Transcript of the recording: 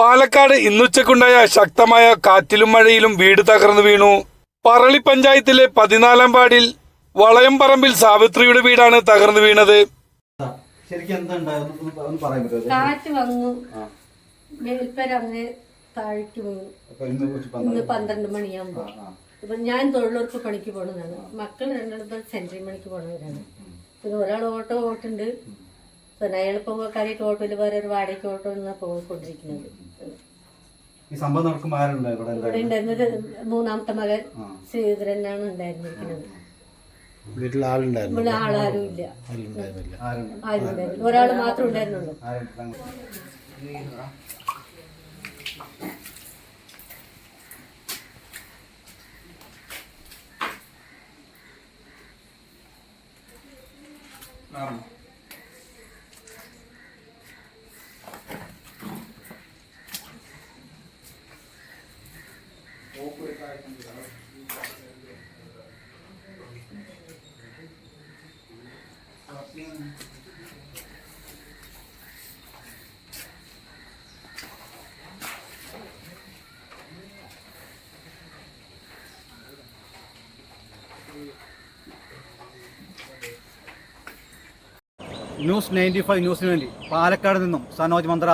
പാലക്കാട് ഇന്നുച്ചക്കുണ്ടായ ശക്തമായ കാറ്റിലും മഴയിലും വീട് തകർന്നു വീണു. പറളി പഞ്ചായത്തിലെ പതിനാലാം വാർഡിൽ വളയംപറമ്പിൽ സാവിത്രിയുടെ വീടാണ് തകർന്നു വീണത്. കാറ്റ് വന്നു. മേൽപ്പര താഴ്ത്തു വീണു. ഇന്ന് പന്ത്രണ്ട് മണിയാകുമ്പോൾ ഇപ്പൊ ഞാൻ തൊഴിലുറപ്പ് പണിക്ക് പോണതാണ്. മക്കൾ രണ്ടിടത്ത് സെൻട്രൽ പണിക്ക് പോണവരാണ്. പിന്നെ ഒരാൾ ഓട്ടോ ഓട്ടുണ്ട്. പിന്നെ അയാളിപ്പോ കാര്യമായിട്ട് ഓട്ടോയിൽ വേറെ ഒരു വാടകയ്ക്ക് ഓട്ടോ എന്നാ പോയിക്കൊണ്ടിരിക്കുന്നത് ഈ സംഭവം നടക്കുമ്പോൾ ഇവിടെ ഇവിടെ ഉണ്ടായിരുന്നത് മൂന്നാമത്തെ മകൻ ആ. ശ്രീധരനാണ് ഉണ്ടായിരുന്നിരിക്കുന്നത്. വീട്ടിൽ ആളുണ്ടായിരുന്നു ഇവിടെ ആളാരും ഇല്ല. ആളുണ്ടായിരുന്നില്ല ആരുണ്ട് ആരും ഉണ്ടായിരുന്നു ഒരാൾ മാത്രമേ ഉണ്ടായിരുന്നുള്ളൂ. ആരുണ്ട്? ന്യൂസ് നയന്റി ഫൈവ് ന്യൂസിന് വേണ്ടി പാലക്കാട് നിന്നും സനോജ് മന്ത്ര